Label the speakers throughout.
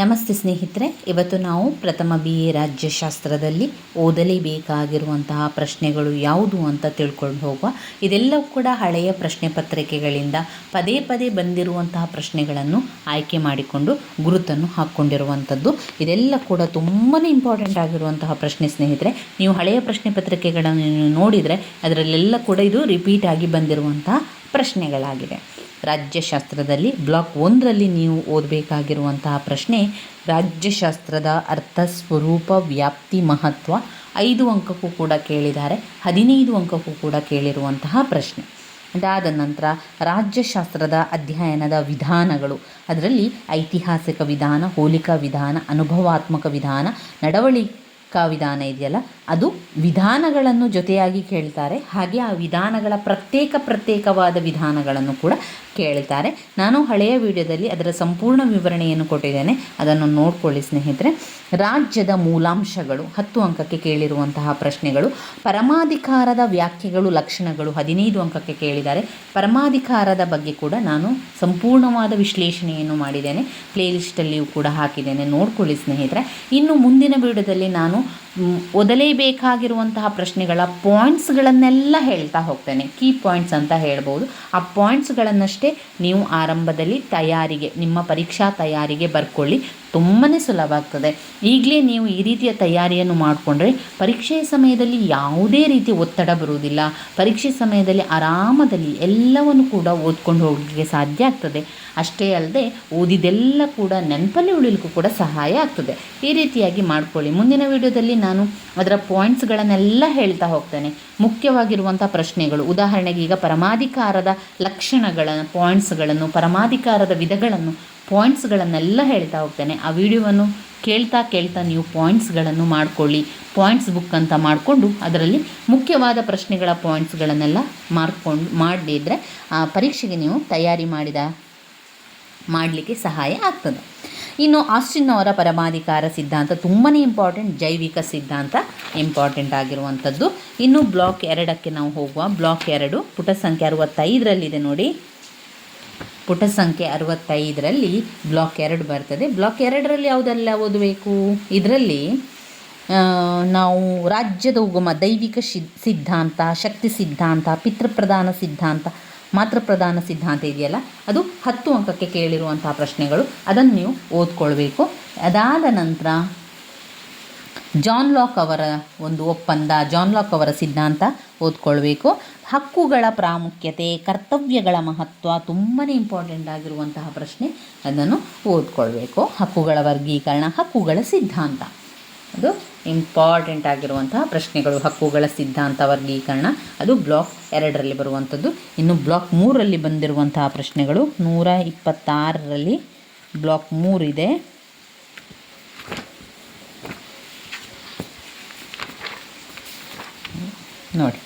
Speaker 1: ನಮಸ್ತೆ ಸ್ನೇಹಿತರೆ, ಇವತ್ತು ನಾವು ಪ್ರಥಮ ಬಿ ಎ ರಾಜ್ಯಶಾಸ್ತ್ರದಲ್ಲಿ ಓದಲೇಬೇಕಾಗಿರುವಂತಹ ಪ್ರಶ್ನೆಗಳು ಯಾವುದು ಅಂತ ತಿಳ್ಕೊಂಡು ಹೋಗುವ. ಇದೆಲ್ಲವೂ ಕೂಡ ಹಳೆಯ ಪ್ರಶ್ನೆ ಪತ್ರಿಕೆಗಳಿಂದ ಪದೇ ಪದೇ ಬಂದಿರುವಂತಹ ಪ್ರಶ್ನೆಗಳನ್ನು ಆಯ್ಕೆ ಮಾಡಿಕೊಂಡು ಗುರುತನ್ನು ಹಾಕ್ಕೊಂಡಿರುವಂಥದ್ದು. ಇದೆಲ್ಲ ಕೂಡ ತುಂಬಾ ಇಂಪಾರ್ಟೆಂಟ್ ಆಗಿರುವಂತಹ ಪ್ರಶ್ನೆ ಸ್ನೇಹಿತರೆ. ನೀವು ಹಳೆಯ ಪ್ರಶ್ನೆ ಪತ್ರಿಕೆಗಳನ್ನು ನೋಡಿದರೆ ಅದರಲ್ಲೆಲ್ಲ ಕೂಡ ಇದು ರಿಪೀಟ್ ಆಗಿ ಬಂದಿರುವಂತಹ ಪ್ರಶ್ನೆಗಳಾಗಿದೆ ರಾಜ್ಯಶಾಸ್ತ್ರದಲ್ಲಿ ಬ್ಲಾಕ್ ಒಂದರಲ್ಲಿ ನೀವು ಓದಬೇಕಾಗಿರುವಂತಹ ಪ್ರಶ್ನೆ, ರಾಜ್ಯಶಾಸ್ತ್ರದ ಅರ್ಥ, ಸ್ವರೂಪ, ವ್ಯಾಪ್ತಿ, ಮಹತ್ವ ಐದು ಅಂಕಕ್ಕೂ ಕೂಡ ಕೇಳಿದ್ದಾರೆ. ಹದಿನೈದು ಅಂಕಕ್ಕೂ ಕೂಡ ಕೇಳಿರುವಂತಹ ಪ್ರಶ್ನೆ. ಅದಾದ ನಂತರ ರಾಜ್ಯಶಾಸ್ತ್ರದ ಅಧ್ಯಯನದ ವಿಧಾನಗಳು. ಅದರಲ್ಲಿ ಐತಿಹಾಸಿಕ ವಿಧಾನ, ಹೋಲಿಕಾ ವಿಧಾನ, ಅನುಭವಾತ್ಮಕ ವಿಧಾನ ನಡವಳಿಕಾ ವಿಧಾನ ಇದೆಯಲ್ಲ, ಅದು ವಿಧಾನಗಳನ್ನು ಜೊತೆಯಾಗಿ ಕೇಳ್ತಾರೆ. ಹಾಗೆ ಆ ವಿಧಾನಗಳ ಪ್ರತ್ಯೇಕ ಪ್ರತ್ಯೇಕವಾದ ವಿಧಾನಗಳನ್ನು ಕೂಡ ಕೇಳ್ತಾರೆ. ನಾನು ಹಳೆಯ ವಿಡಿಯೋದಲ್ಲಿ ಅದರ ಸಂಪೂರ್ಣ ವಿವರಣೆಯನ್ನು ಕೊಟ್ಟಿದ್ದೇನೆ. ಅದನ್ನು ನೋಡ್ಕೊಳ್ಳಿ ಸ್ನೇಹಿತರೆ. ರಾಜ್ಯದ ಮೂಲಾಂಶಗಳು, ಹತ್ತು ಅಂಕಕ್ಕೆ ಕೇಳಿರುವಂತಹ ಪ್ರಶ್ನೆಗಳು, ಪರಮಾಧಿಕಾರದ ವ್ಯಾಖ್ಯೆಗಳು, ಲಕ್ಷಣಗಳು, ಹದಿನೈದು ಅಂಕಕ್ಕೆ ಕೇಳಿದ್ದಾರೆ. ಪರಮಾಧಿಕಾರದ ಬಗ್ಗೆ ಕೂಡ ನಾನು ಸಂಪೂರ್ಣವಾದ ವಿಶ್ಲೇಷಣೆಯನ್ನು ಮಾಡಿದ್ದೇನೆ. ಪ್ಲೇಲಿಸ್ಟಲ್ಲಿಯೂ ಕೂಡ ಹಾಕಿದ್ದೇನೆ. ನೋಡ್ಕೊಳ್ಳಿ ಸ್ನೇಹಿತರೆ. ಇನ್ನು ಮುಂದಿನ ವಿಡಿಯೋದಲ್ಲಿ ನಾನು ano ಓದಲೇಬೇಕಾಗಿರುವಂತಹ ಪ್ರಶ್ನೆಗಳ ಪಾಯಿಂಟ್ಸ್ಗಳನ್ನೆಲ್ಲ ಹೇಳ್ತಾ ಹೋಗ್ತೇನೆ. ಕೀ ಪಾಯಿಂಟ್ಸ್ ಅಂತ ಹೇಳ್ಬೋದು. ಆ ಪಾಯಿಂಟ್ಸ್ಗಳನ್ನಷ್ಟೇ ನೀವು ಆರಂಭದಲ್ಲಿ ತಯಾರಿಗೆ, ನಿಮ್ಮ ಪರೀಕ್ಷಾ ತಯಾರಿಗೆ ಬರ್ಕೊಳ್ಳಿ. ತುಂಬಾ ಸುಲಭ ಆಗ್ತದೆ ಈಗಲೇ ನೀವು ಈ ರೀತಿಯ ತಯಾರಿಯನ್ನು ಮಾಡಿಕೊಂಡ್ರೆ ಪರೀಕ್ಷೆಯ ಸಮಯದಲ್ಲಿ ಯಾವುದೇ ರೀತಿ ಒತ್ತಡ ಬರುವುದಿಲ್ಲ. ಪರೀಕ್ಷೆ ಸಮಯದಲ್ಲಿ ಆರಾಮದಲ್ಲಿ ಎಲ್ಲವನ್ನು ಕೂಡ ಓದ್ಕೊಂಡು ಹೋಗಲಿಕ್ಕೆ ಸಾಧ್ಯ ಆಗ್ತದೆ. ಅಷ್ಟೇ ಅಲ್ಲದೆ ಓದಿದೆಲ್ಲ ಕೂಡ ನೆನಪಲ್ಲಿ ಉಳಿಲಿಕ್ಕೂ ಕೂಡ ಸಹಾಯ ಆಗ್ತದೆ. ಈ ರೀತಿಯಾಗಿ ಮಾಡ್ಕೊಳ್ಳಿ. ಮುಂದಿನ ವಿಡಿಯೋದಲ್ಲಿ ನಾನು ಅದರ ಪಾಯಿಂಟ್ಸ್ಗಳನ್ನೆಲ್ಲ ಹೇಳ್ತಾ ಹೋಗ್ತೇನೆ. ಮುಖ್ಯವಾಗಿರುವಂಥ ಪ್ರಶ್ನೆಗಳು. ಉದಾಹರಣೆಗೆ ಈಗ ಪರಮಾಧಿಕಾರದ ಲಕ್ಷಣಗಳ ಪಾಯಿಂಟ್ಸ್ಗಳನ್ನು ಪರಮಾಧಿಕಾರದ ವಿಧಗಳನ್ನು ಪಾಯಿಂಟ್ಸ್ಗಳನ್ನೆಲ್ಲ ಹೇಳ್ತಾ ಹೋಗ್ತೇನೆ. ಆ ವಿಡಿಯೋವನ್ನು ಕೇಳ್ತಾ ಕೇಳ್ತಾ ನೀವು ಪಾಯಿಂಟ್ಸ್ಗಳನ್ನು ಮಾಡ್ಕೊಳ್ಳಿ. ಪಾಯಿಂಟ್ಸ್ ಬುಕ್ ಅಂತ ಮಾಡಿಕೊಂಡು ಅದರಲ್ಲಿ ಮುಖ್ಯವಾದ ಪ್ರಶ್ನೆಗಳ ಪಾಯಿಂಟ್ಸ್ಗಳನ್ನೆಲ್ಲ ಮಾಡ್ಕೊಂಡು ಮಾಡಿದರೆ ಆ ಪರೀಕ್ಷೆಗೆ ನೀವು ತಯಾರಿ ಮಾಡಿದ, ಮಾಡಲಿಕ್ಕೆ ಸಹಾಯ ಆಗ್ತದೆ. ಇನ್ನು ಆಸ್ಟಿನ್ ಅವರ ಪರಮಾಧಿಕಾರ ಸಿದ್ಧಾಂತ ತುಂಬಾ ಇಂಪಾರ್ಟೆಂಟ್ ಜೈವಿಕ ಸಿದ್ಧಾಂತ ಇಂಪಾರ್ಟೆಂಟ್ ಆಗಿರುವಂಥದ್ದು. ಇನ್ನು ಬ್ಲಾಕ್ ಎರಡಕ್ಕೆ ನಾವು ಹೋಗುವ. ಬ್ಲಾಕ್ ಎರಡು, ಪುಟ ಸಂಖ್ಯೆ ಅರವತ್ತೈದರಲ್ಲಿದೆ ನೋಡಿ. ಪುಟ ಸಂಖ್ಯೆ ಅರವತ್ತೈದರಲ್ಲಿ ಬ್ಲಾಕ್ ಎರಡು ಬರ್ತದೆ. ಬ್ಲಾಕ್ ಎರಡರಲ್ಲಿ ಯಾವುದೆಲ್ಲ ಓದಬೇಕು? ಇದರಲ್ಲಿ ನಾವು ರಾಜ್ಯದ ಉಗಮ ದೈವಿಕ ಸಿದ್ಧಾಂತ, ಶಕ್ತಿ ಸಿದ್ಧಾಂತ, ಪಿತೃಪ್ರಧಾನ ಸಿದ್ಧಾಂತ ಮಾತೃಪ್ರಧಾನ ಸಿದ್ಧಾಂತ ಇದೆಯಲ್ಲ? ಅದು ಹತ್ತು ಅಂಕಕ್ಕೆ ಕೇಳಿರುವಂತಹ ಪ್ರಶ್ನೆಗಳು. ಅದನ್ನು ನೀವು ಓದ್ಕೊಳ್ಬೇಕು. ಅದಾದ ನಂತರ ಜಾನ್ ಲಾಕ್ ಅವರ ಒಂದು ಒಪ್ಪಂದ ಜಾನ್ ಲಾಕ್ ಅವರ ಸಿದ್ಧಾಂತ ಓದ್ಕೊಳ್ಬೇಕು. ಹಕ್ಕುಗಳ ಪ್ರಾಮುಖ್ಯತೆ, ಕರ್ತವ್ಯಗಳ ಮಹತ್ವ ತುಂಬಾ ಇಂಪಾರ್ಟೆಂಟ್ ಆಗಿರುವಂತಹ ಪ್ರಶ್ನೆ. ಅದನ್ನು ಓದ್ಕೊಳ್ಬೇಕು. ಹಕ್ಕುಗಳ ವರ್ಗೀಕರಣ, ಹಕ್ಕುಗಳ ಸಿದ್ಧಾಂತ. ಅದು ಇಂಪಾರ್ಟೆಂಟ್ ಆಗಿರುವಂತಹ ಪ್ರಶ್ನೆಗಳು, ಹಕ್ಕುಗಳ ಸಿದ್ಧಾಂತ ವರ್ಗೀಕರಣ. ಅದು ಬ್ಲಾಕ್ ಎರಡರಲ್ಲಿ ಬರುವಂಥದ್ದು. ಇನ್ನು ಬ್ಲಾಕ್ ಮೂರರಲ್ಲಿ ಬಂದಿರುವಂತಹ ಪ್ರಶ್ನೆಗಳು, ನೂರ ಇಪ್ಪತ್ತಾರರಲ್ಲಿ ಬ್ಲಾಕ್ ಮೂರಿದೆ ನೋಡಿ,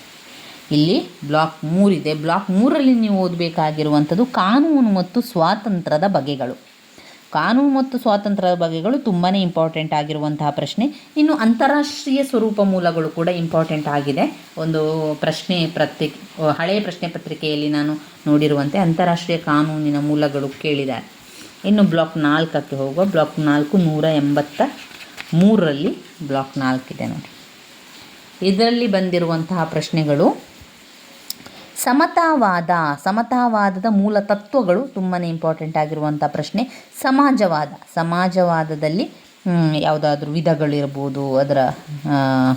Speaker 1: ಇಲ್ಲಿ ಬ್ಲಾಕ್ ಮೂರಿದೆ ಬ್ಲಾಕ್ ಮೂರಲ್ಲಿ ನೀವು ಓದಬೇಕಾಗಿರುವಂಥದ್ದು ಕಾನೂನು ಮತ್ತು ಸ್ವಾತಂತ್ರ್ಯದ ಬಗೆಗಳು. ಕಾನೂನು ಮತ್ತು ಸ್ವಾತಂತ್ರ್ಯದ ಬಗೆಗಳು ತುಂಬಾ ಇಂಪಾರ್ಟೆಂಟ್ ಆಗಿರುವಂತಹ ಪ್ರಶ್ನೆ. ಇನ್ನು ಅಂತಾರಾಷ್ಟ್ರೀಯ ಸ್ವರೂಪ ಮೂಲಗಳು ಕೂಡ ಇಂಪಾರ್ಟೆಂಟ್ ಆಗಿದೆ. ಒಂದು ಪ್ರಶ್ನೆ ಪತ್ರಿಕೆ ಹಳೆಯ ಪ್ರಶ್ನೆ ಪತ್ರಿಕೆಯಲ್ಲಿ ನಾನು ನೋಡಿರುವಂತೆ ಅಂತಾರಾಷ್ಟ್ರೀಯ ಕಾನೂನಿನ ಮೂಲಗಳು ಕೇಳಿದ್ದಾರೆ. ಇನ್ನು ಬ್ಲಾಕ್ ನಾಲ್ಕಕ್ಕೆ ಹೋಗುವ ಬ್ಲಾಕ್ ನಾಲ್ಕು ನೂರ ಎಂಬತ್ತ ಮೂರರಲ್ಲಿ ಬ್ಲಾಕ್ ನಾಲ್ಕಿದೆ ನೋಡಿ. ಇದರಲ್ಲಿ ಬಂದಿರುವಂತಹ ಪ್ರಶ್ನೆಗಳು ಸಮತಾವಾದ, ಸಮತಾವಾದದ ಮೂಲ ತತ್ವಗಳು ತುಂಬಾ ಇಂಪಾರ್ಟೆಂಟ್ ಆಗಿರುವಂಥ ಪ್ರಶ್ನೆ. ಸಮಾಜವಾದ, ಸಮಾಜವಾದದಲ್ಲಿ ಯಾವುದಾದ್ರೂ ವಿಧಗಳಿರ್ಬೋದು ಅದರ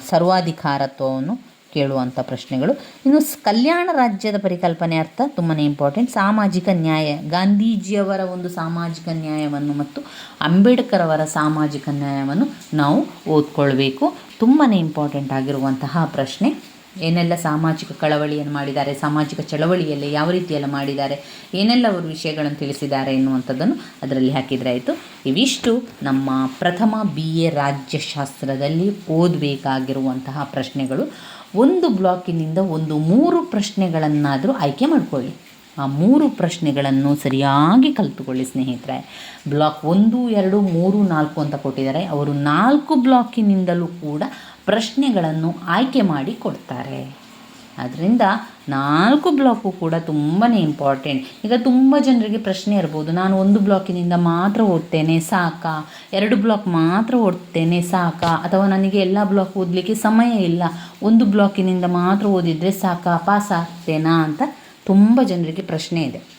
Speaker 1: ಸರ್ವಾಧಿಕಾರತ್ವವನ್ನು ಕೇಳುವಂಥ ಪ್ರಶ್ನೆಗಳು. ಇನ್ನು ಕಲ್ಯಾಣ ರಾಜ್ಯದ ಪರಿಕಲ್ಪನೆ ಅರ್ಥ ತುಂಬಾ ಇಂಪಾರ್ಟೆಂಟ್ ಸಾಮಾಜಿಕ ನ್ಯಾಯ, ಗಾಂಧೀಜಿಯವರ ಒಂದು ಸಾಮಾಜಿಕ ನ್ಯಾಯವನ್ನು ಮತ್ತು ಅಂಬೇಡ್ಕರ್ ಅವರ ಸಾಮಾಜಿಕ ನ್ಯಾಯವನ್ನು ನಾವು ಓದ್ಕೊಳ್ಬೇಕು. ತುಂಬಾ ಇಂಪಾರ್ಟೆಂಟ್ ಆಗಿರುವಂತಹ ಪ್ರಶ್ನೆ. ಏನೆಲ್ಲ ಸಾಮಾಜಿಕ ಕಳವಳಿಯನ್ನು ಮಾಡಿದ್ದಾರೆ, ಸಾಮಾಜಿಕ ಚಳವಳಿಯಲ್ಲಿ ಯಾವ ರೀತಿಯೆಲ್ಲ ಮಾಡಿದ್ದಾರೆ, ಏನೆಲ್ಲ ಅವರು ವಿಷಯಗಳನ್ನು ತಿಳಿಸಿದ್ದಾರೆ ಎನ್ನುವಂಥದ್ದನ್ನು ಅದರಲ್ಲಿ ಹಾಕಿದರೆ ಆಯಿತು. ಇವಿಷ್ಟು ನಮ್ಮ ಪ್ರಥಮ ಬಿ ಎ ರಾಜ್ಯಶಾಸ್ತ್ರದಲ್ಲಿ ಓದಬೇಕಾಗಿರುವಂತಹ ಪ್ರಶ್ನೆಗಳು. ಒಂದು ಬ್ಲಾಕಿನಿಂದ ಒಂದು ಮೂರು ಪ್ರಶ್ನೆಗಳನ್ನಾದರೂ ಆಯ್ಕೆ ಮಾಡಿಕೊಳ್ಳಿ. ಆ ಮೂರು ಪ್ರಶ್ನೆಗಳನ್ನು ಸರಿಯಾಗಿ ಕಲಿತುಕೊಳ್ಳಿ ಸ್ನೇಹಿತರೆ. ಬ್ಲಾಕ್ ಒಂದು, ಎರಡು, ಮೂರು, ನಾಲ್ಕು ಅಂತ ಕೊಟ್ಟಿದ್ದಾರೆ. ಅವರು ನಾಲ್ಕು ಬ್ಲಾಕಿನಿಂದಲೂ ಕೂಡ ಪ್ರಶ್ನೆಗಳನ್ನು ಆಯ್ಕೆ ಮಾಡಿ ಕೊಡ್ತಾರೆ. ಅದರಿಂದ ನಾಲ್ಕು ಬ್ಲಾಕು ಕೂಡ ತುಂಬಾ ಇಂಪಾರ್ಟೆಂಟ್ ಈಗ ತುಂಬ ಜನರಿಗೆ ಪ್ರಶ್ನೆ ಇರ್ಬೋದು, ನಾನು ಒಂದು ಬ್ಲಾಕಿನಿಂದ ಮಾತ್ರ ಓದ್ತೇನೆ, ಸಾಕಾ? ಎರಡು ಬ್ಲಾಕ್ ಮಾತ್ರ ಓದ್ತೇನೆ, ಸಾಕಾ? ಅಥವಾ ನನಗೆ ಎಲ್ಲ ಬ್ಲಾಕ್ ಓದಲಿಕ್ಕೆ ಸಮಯ ಇಲ್ಲ, ಒಂದು ಬ್ಲಾಕಿನಿಂದ ಮಾತ್ರ ಓದಿದರೆ ಸಾಕಾ, ಪಾಸ್ ಆಗ್ತೇನಾ ಅಂತ ತುಂಬ ಜನರಿಗೆ ಪ್ರಶ್ನೆ ಇದೆ.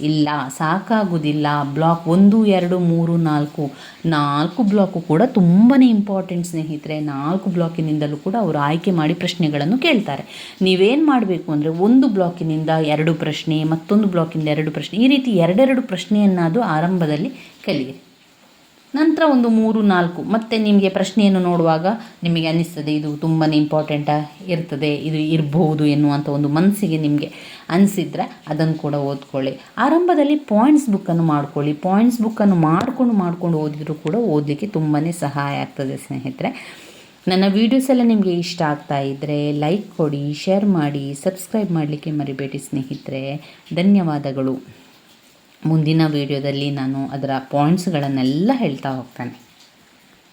Speaker 1: ಇಲ್ಲ, ಸಾಕಾಗೋದಿಲ್ಲ. ಬ್ಲಾಕ್ ಒಂದು, ಎರಡು, ಮೂರು, ನಾಲ್ಕು. ನಾಲ್ಕು ಬ್ಲಾಕು ಕೂಡ ತುಂಬಾ ಇಂಪಾರ್ಟೆಂಟ್ ಸ್ನೇಹಿತರೆ, ನಾಲ್ಕು ಬ್ಲಾಕಿನಿಂದಲೂ ಕೂಡ ಅವರು ಆಯ್ಕೆ ಮಾಡಿ ಪ್ರಶ್ನೆಗಳನ್ನು ಕೇಳ್ತಾರೆ. ನೀವೇನು ಮಾಡಬೇಕು ಅಂದರೆ ಒಂದು ಬ್ಲಾಕಿನಿಂದ ಎರಡು ಪ್ರಶ್ನೆ, ಮತ್ತೊಂದು ಬ್ಲಾಕಿಂದ ಎರಡು ಪ್ರಶ್ನೆ, ಈ ರೀತಿ ಎರಡೆರಡು ಪ್ರಶ್ನೆಯನ್ನಾದರೂ ಆರಂಭದಲ್ಲಿ ಕಲಿಯಿರಿ. ನಂತರ ಒಂದು ಮೂರು, ನಾಲ್ಕು. ಮತ್ತೆ ನಿಮಗೆ ಪ್ರಶ್ನೆಯನ್ನು ನೋಡುವಾಗ ನಿಮಗೆ ಅನ್ನಿಸ್ತದೆ, ಇದು ತುಂಬಾ ಇಂಪಾರ್ಟೆಂಟ್ ಇರ್ತದೆ, ಇದು ಇರಬಹುದು ಎನ್ನುವಂಥ ಒಂದು ಮನಸ್ಸಿಗೆ ನಿಮಗೆ ಅನಿಸಿದ್ರೆ ಅದನ್ನು ಕೂಡ ಓದ್ಕೊಳ್ಳಿ. ಆರಂಭದಲ್ಲಿ ಪಾಯಿಂಟ್ಸ್ ಬುಕ್ಕನ್ನು ಮಾಡ್ಕೊಳ್ಳಿ. ಪಾಯಿಂಟ್ಸ್ ಬುಕ್ಕನ್ನು ಮಾಡಿಕೊಂಡು ಮಾಡಿಕೊಂಡು ಓದಿದರೂ ಕೂಡ ಓದಲಿಕ್ಕೆ ತುಂಬಾ ಸಹಾಯ ಆಗ್ತದೆ ಸ್ನೇಹಿತರೆ. ನನ್ನ ವೀಡಿಯೋಸ್ ಎಲ್ಲ ನಿಮಗೆ ಇಷ್ಟ ಆಗ್ತಾ ಇದ್ದರೆ ಲೈಕ್ ಕೊಡಿ ಶೇರ್ ಮಾಡಿ ಸಬ್ಸ್ಕ್ರೈಬ್ ಮಾಡಲಿಕ್ಕೆ ಮರಿಬೇಡಿ ಸ್ನೇಹಿತರೆ. ಧನ್ಯವಾದಗಳು. ಮುಂದಿನ ವೀಡಿಯೋದಲ್ಲಿ ನಾನು ಅದರ ಪಾಯಿಂಟ್ಸ್ಗಳನ್ನೆಲ್ಲ ಹೇಳ್ತಾ ಹೋಗ್ತಾನೆ.